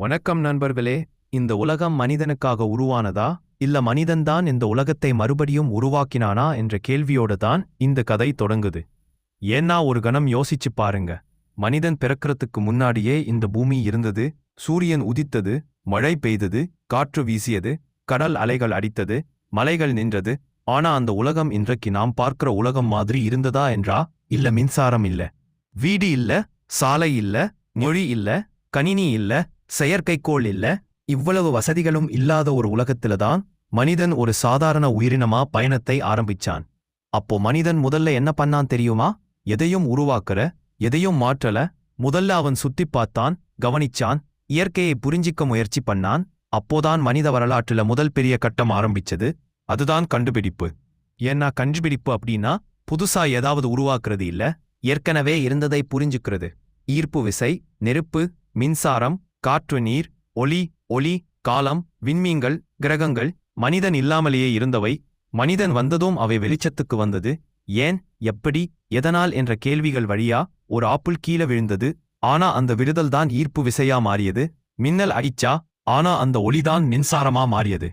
வணக்கம் நண்பர்களே இந்த உலகம் மனிதனுக்காக உருவானதா? இல்ல மனிதன்தான் இந்த உலகத்தை மறுபடியும் உருவாக்கினானா என்ற கேள்வியோடு தான் இந்த கதை தொடங்குது. ஏன்னா ஒரு கணம் யோசிச்சு பாருங்க. மனிதன் பிறக்கறதுக்கு முன்னாடியே இந்த பூமி இருந்தது சூரியன் உதித்தது மழை பெய்தது காற்று வீசியது கடல் அலைகள் அடித்தது மலைகள் நின்றது. ஆனா அந்த உலகம் இன்றைக்கு நாம் பார்க்கிற உலகம் மாதிரி இருந்ததா என்றா? இல்ல மின்சாரம் இல்ல. வீடு இல்ல சாலை இல்ல மொழி இல்ல கணினி இல்ல செயற்கைக்கோள் இல்ல இவ்வளவு வசதிகளும் இல்லாத ஒரு உலகத்துல தான் மனிதன் ஒரு சாதாரண உயிரினமா பயணத்தை ஆரம்பிச்சான். அப்போ மனிதன் முதல்ல என்ன பண்ணான் தெரியுமா? எதையும் உருவாக்குற எதையும் மாற்றல முதல்ல அவன் சுத்திப் பார்த்தான் கவனிச்சான் இயற்கையை புரிஞ்சிக்க முயற்சி பண்ணான் அப்போதான் மனித வரலாற்றுல முதல் பெரிய கட்டம் ஆரம்பிச்சது அதுதான் கண்டுபிடிப்பு. ஏன்னா கண்டுபிடிப்பு அப்படின்னா புதுசா ஏதாவது உருவாக்குறது இல்ல ஏற்கனவே இருந்ததை புரிஞ்சுக்கிறது. ஈர்ப்பு விசை நெருப்பு மின்சாரம் காற்று நீர் ஒளி ஒளி காலம் விண்மீன்கள் கிரகங்கள் மனிதன் இல்லாமலேயே இருந்தவை. மனிதன் வந்ததும் அவை வெளிச்சத்துக்கு வந்தது. ஏன் எப்படி எதனால் என்ற கேள்விகள் வழியா ஒரு ஆப்பிள் கீழே விழுந்தது. ஆனா அந்த விடுதல்தான் ஈர்ப்பு விசையா மாறியது. மின்னல் அடிச்சா ஆனா அந்த ஒளிதான் மின்சாரமா மாறியது.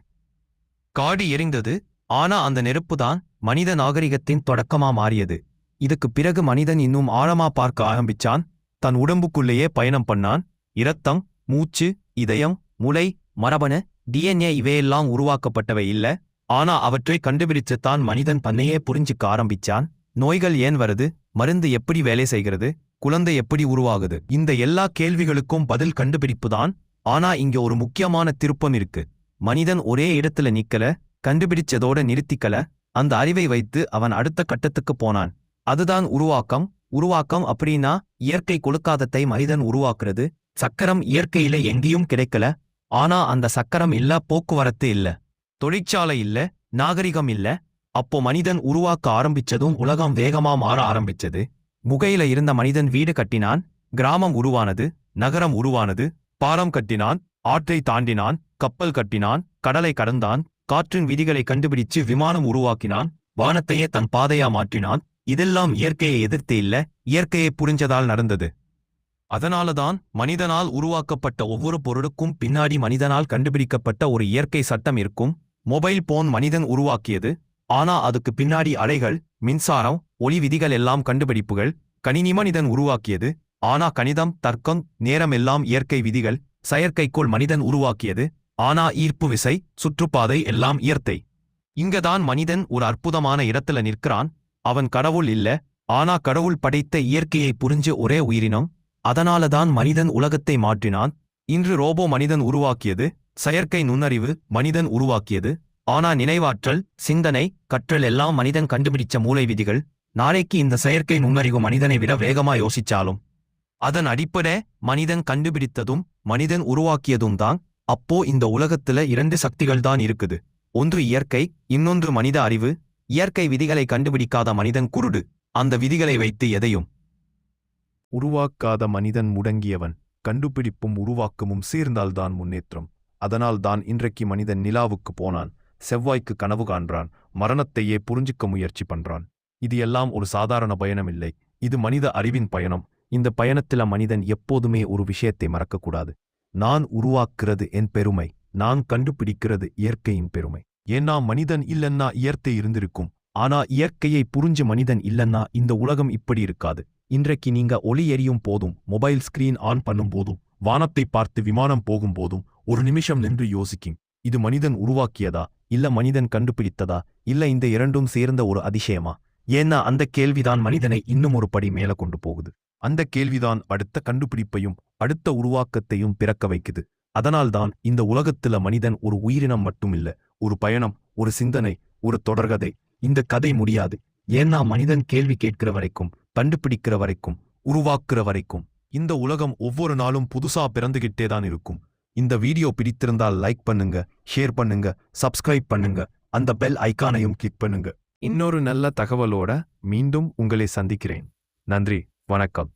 காடு எரிந்தது ஆனா அந்த நெருப்புதான் மனித நாகரிகத்தின் தொடக்கமா மாறியது. இதுக்கு பிறகு மனிதன் இன்னும் ஆழமா பார்க்க ஆரம்பிச்சான். தன் உடம்புக்குள்ளேயே பயணம் பண்ணான். இரத்தம் மூச்சு இதயம் முளை மரபணு டிஎன்ஏ இவையெல்லாம் உருவாக்கப்பட்டவை இல்ல. ஆனா அவற்றை கண்டுபிடிச்சுத்தான் மனிதன் தன்னையே புரிஞ்சுக்க ஆரம்பிச்சான். நோய்கள் ஏன் வருது? மருந்து எப்படி வேலை செய்கிறது? குழந்தை எப்படி உருவாகுது? இந்த எல்லா கேள்விகளுக்கும் பதில் கண்டுபிடிப்புதான். ஆனா இங்க ஒரு முக்கியமான திருப்பம் இருக்கு. மனிதன் ஒரே இடத்துல நிக்கல கண்டுபிடிச்சதோட நிறுத்திக்கல. அந்த அறிவை வைத்து அவன் அடுத்த கட்டத்துக்கு போனான். அதுதான் உருவாக்கம். உருவாக்கம் அப்படின்னா இயற்கை கொடுக்காததை மனிதன் உருவாக்குறது. சக்கரம் இயற்கையில எங்கேயும் கிடைக்கல. ஆனா அந்த சக்கரம் இல்ல போக்குவரத்து இல்ல. தொழிற்சாலை இல்ல நாகரிகம் இல்ல. அப்போ மனிதன் உருவாக்க ஆரம்பிச்சதும் உலகம் வேகமா மாற ஆரம்பிச்சது. முகையில இருந்த மனிதன் வீடு கட்டினான் கிராமம் உருவானது நகரம் உருவானது பாலம் கட்டினான் ஆற்றை தாண்டினான் கப்பல் கட்டினான் கடலை கடந்தான் காற்றின் விதிகளை கண்டுபிடிச்சு விமானம் உருவாக்கினான் வானத்தையே தன் பாதையா மாற்றினான். இதெல்லாம் இயற்கையை எதிர்த்து இல்ல இயற்கையை புரிஞ்சதால் நடந்தது. அதனாலதான் மனிதனால் உருவாக்கப்பட்ட ஒவ்வொரு பொருளுக்கும் பின்னாடி மனிதனால் கண்டுபிடிக்கப்பட்ட ஒரு இயற்கை சட்டம் இருக்கும். மொபைல் போன் மனிதன் உருவாக்கியது. ஆனா அதுக்கு பின்னாடி அலைகள் மின்சாரம் ஒளி விதிகள் எல்லாம் கண்டுபிடிப்புகள் கணினி மனிதன் உருவாக்கியது. ஆனா கணிதம் தர்க்கம் நேரம் எல்லாம் இயற்கை விதிகள் செயற்கைக்கோள் மனிதன் உருவாக்கியது. ஆனா ஈர்ப்பு விசை சுற்றுப்பாதை எல்லாம் இயற்கை. இங்கதான் மனிதன் ஒரு அற்புதமான இடத்துல நிற்கிறான். அவன் கடவுள் இல்ல. ஆனா கடவுள் படைத்த இயற்கையை புரிஞ்சு ஒரே உயிரினம். அதனாலதான் மனிதன் உலகத்தை மாற்றினான். இன்று ரோபோ மனிதன் உருவாக்கியது செயற்கை நுண்ணறிவு மனிதன் உருவாக்கியது. ஆனா நினைவாற்றல் சிந்தனை கற்றல் எல்லாம் மனிதன் கண்டுபிடிச்ச மூளை விதிகள். நாளைக்கு இந்த செயற்கை நுண்ணறிவு மனிதனை விட வேகமா யோசிச்சாலும். அதன் அடிப்படை மனிதன் கண்டுபிடித்ததும் மனிதன் உருவாக்கியதும் தான். அப்போ இந்த உலகத்துல இரண்டு சக்திகள் தான் இருக்குது. ஒன்று இயற்கை இன்னொன்று மனித அறிவு. இயற்கை விதிகளை கண்டுபிடிக்காத மனிதன் குருடு. அந்த விதிகளை வைத்து எதையும் உருவாக்காத மனிதன் முடங்கியவன் கண்டுபிடிப்பும் உருவாக்கமும் சேர்ந்தால்தான் முன்னேற்றம். அதனால்தான் இன்றைக்கு மனிதன் நிலாவுக்கு போனான் செவ்வாய்க்கு கனவு காண்றான் மரணத்தையே புரிஞ்சிக்க முயற்சி பண்றான். இது எல்லாம் ஒரு சாதாரண பயணம் இல்லை இது மனித அறிவின் பயணம். இந்த பயணத்தில மனிதன் எப்போதுமே ஒரு விஷயத்தை மறக்கக்கூடாது. நான் உருவாக்குறது என் பெருமை நான் கண்டுபிடிக்கிறது இயற்கையின் பெருமை. ஏன்னா மனிதன் இல்லன்னா இயற்கை இருந்திருக்கும் ஆனா இயற்கையை புரிஞ்ச மனிதன் இல்லன்னா இந்த உலகம் இப்படி இருக்காது. இன்றைக்கு நீங்க ஒளி எரியும் போதும் மொபைல் ஸ்கிரீன் ஆன் பண்ணும் போதும் வானத்தை பார்த்து விமானம் போகும் போதும் ஒரு நிமிஷம் நின்று யோசிக்கும். இது மனிதன் உருவாக்கியதா? இல்ல மனிதன் கண்டுபிடித்ததா? இல்ல இந்த இரண்டும் சேர்ந்த ஒரு அதிசயமா? ஏன்னா அந்த கேள்விதான் மனிதனை இன்னும் ஒரு படி மேல கொண்டு போகுது. அந்த கேள்விதான் அடுத்த கண்டுபிடிப்பையும் அடுத்த உருவாக்கத்தையும் பிறக்க வைக்குது. அதனால்தான் இந்த உலகத்துல மனிதன் ஒரு உயிரினம் மட்டும் இல்ல ஒரு பயணம் ஒரு சிந்தனை ஒரு தொடர்கதை. இந்த கதை முடியாது. ஏன்னா மனிதன் கேள்வி கேட்கிற வரைக்கும் கண்டுபிடிக்கிற வரைக்கும் உருவாக்குற வரைக்கும் இந்த உலகம் ஒவ்வொரு நாளும் புதுசா பிறந்துகிட்டே தான் இருக்கும். இந்த வீடியோ பிடித்திருந்தால் லைக் பண்ணுங்க ஷேர் பண்ணுங்க சப்ஸ்கிரைப் பண்ணுங்க அந்த பெல் ஐகானையும் கிளிக் பண்ணுங்க. இன்னொரு நல்ல தகவலோட மீண்டும் உங்களை சந்திக்கிறேன். நன்றி வணக்கம்.